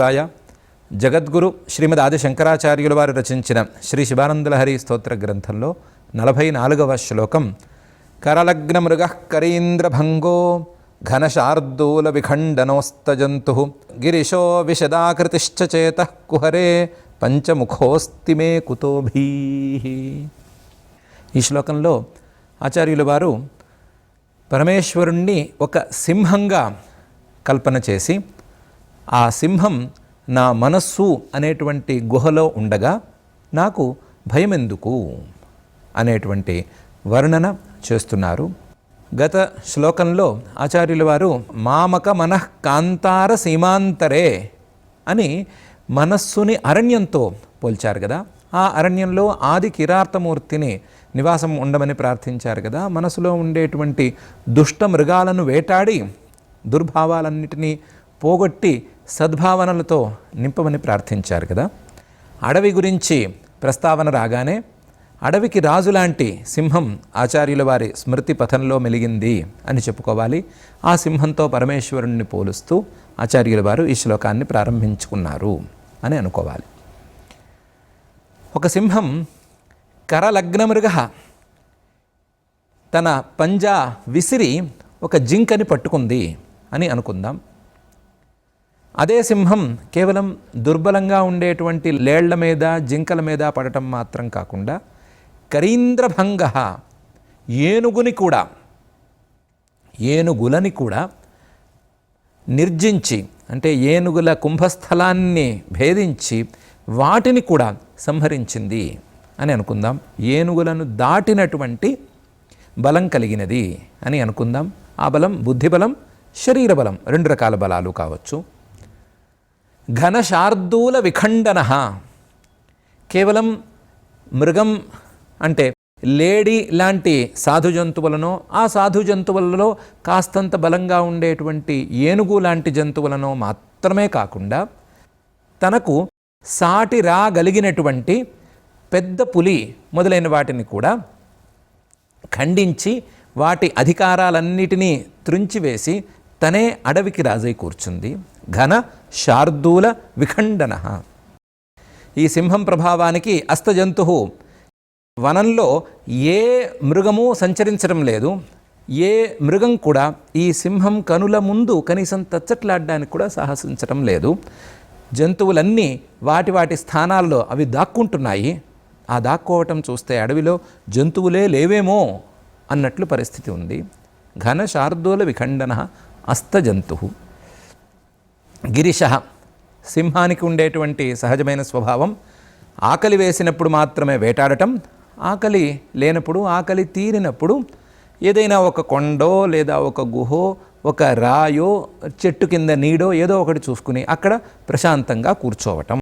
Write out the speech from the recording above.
రాయ జగద్గురు శ్రీమద్ ఆది శంకరాచార్యుల వారు రచించిన శ్రీ శివానందలహరి స్తోత్ర గ్రంథంలో నలభై నాలుగవ శ్లోకం కరలగ్న మృగ కరీంద్రభంగో ఘనశార్దూల విఖండనోస్తజంతు గిరిశో విశదాకృతిశ్చ చేత కుహరే పంచముఖోస్తి మే కుతోభీ. ఈ శ్లోకంలో ఆచార్యుల వారు పరమేశ్వరుణ్ణి ఒక సింహంగా కల్పన చేసి ఆ సింహం నా మనస్సు అనేటువంటి గుహలో ఉండగా నాకు భయమెందుకు అనేటువంటి వర్ణన చేస్తున్నారు. గత శ్లోకంలో ఆచార్యుల వారు మామక మనః కాంతార సీమాంతరే అని మనస్సుని అరణ్యంతో పోల్చారు కదా. ఆ అరణ్యంలో ఆది కిరార్తమూర్తిని నివాసం ఉండమని ప్రార్థించారు కదా. మనసులో ఉండేటువంటి దుష్ట మృగాలను వేటాడి దుర్భావాలన్నిటినీ పోగొట్టి సద్భావనలతో నింపమని ప్రార్థించారు కదా. అడవి గురించి ప్రస్తావన రాగానే అడవికి రాజులాంటి సింహం ఆచార్యుల వారి స్మృతి పథంలో మెలిగింది అని చెప్పుకోవాలి. ఆ సింహంతో పరమేశ్వరుణ్ణి పోలుస్తూ ఆచార్యుల వారు ఈ శ్లోకాన్ని ప్రారంభించుకున్నారు అని అనుకోవాలి. ఒక సింహం కరలగ్నమృగ తన పంజా విసిరి ఒక జింకని పట్టుకుంది అని అనుకుందాం. అదే సింహం కేవలం దుర్బలంగా ఉండేటువంటి లేళ్ళ మీద జింకల మీద పడటం మాత్రం కాకుండా కరీంద్రభంగ ఏనుగుని కూడా ఏనుగులని కూడా నిర్జించి అంటే ఏనుగుల కుంభస్థలాన్ని భేదించి వాటిని కూడా సంహరించింది అని అనుకుందాం. ఏనుగులను దాటినటువంటి బలం కలిగినది అని అనుకుందాం. ఆ బలం బుద్ధిబలం శరీర బలం రెండు రకాల బలాలు కావచ్చు. ఘనశార్దూల విఖండన. కేవలం మృగం అంటే లేడీ లాంటి సాధు జంతువులను ఆ సాధు జంతువులలో కాస్తంత బలంగా ఉండేటువంటి ఏనుగు లాంటి జంతువులను మాత్రమే కాకుండా తనకు సాటి రాగలిగినటువంటి పెద్ద పులి మొదలైన వాటిని కూడా ఖండించి వాటి అధికారాలన్నిటినీ త్రుంచివేసి తనే అడవికి రాజై కూర్చుంది. ఘన శార్దూల విఖండన. ఈ సింహం ప్రభావానికి అస్తజంతు వనంలో ఏ మృగము సంచరించడం లేదు. ఏ మృగం కూడా ఈ సింహం కనుల ముందు కనీసం తచ్చట్లాడడానికి కూడా సాహసించడం లేదు. జంతువులన్నీ వాటి వాటి స్థానాల్లో అవి దాక్కుంటున్నాయి. ఆ దాక్కోవటం చూస్తే అడవిలో జంతువులే లేవేమో అన్నట్లు పరిస్థితి ఉంది. ఘన శార్దూల విఖండన అస్తజంతు గిరిశ సింహానికి ఉండేటువంటి సహజమైన స్వభావం. ఆకలి వేసినప్పుడు మాత్రమే వేటాడటం ఆకలి లేనప్పుడు ఆకలి తీరినప్పుడు ఏదైనా ఒక కొండో లేదా ఒక గుహో ఒక రాయో చెట్టు కింద నీడో ఏదో ఒకటి చూసుకుని అక్కడ ప్రశాంతంగా కూర్చోవటం.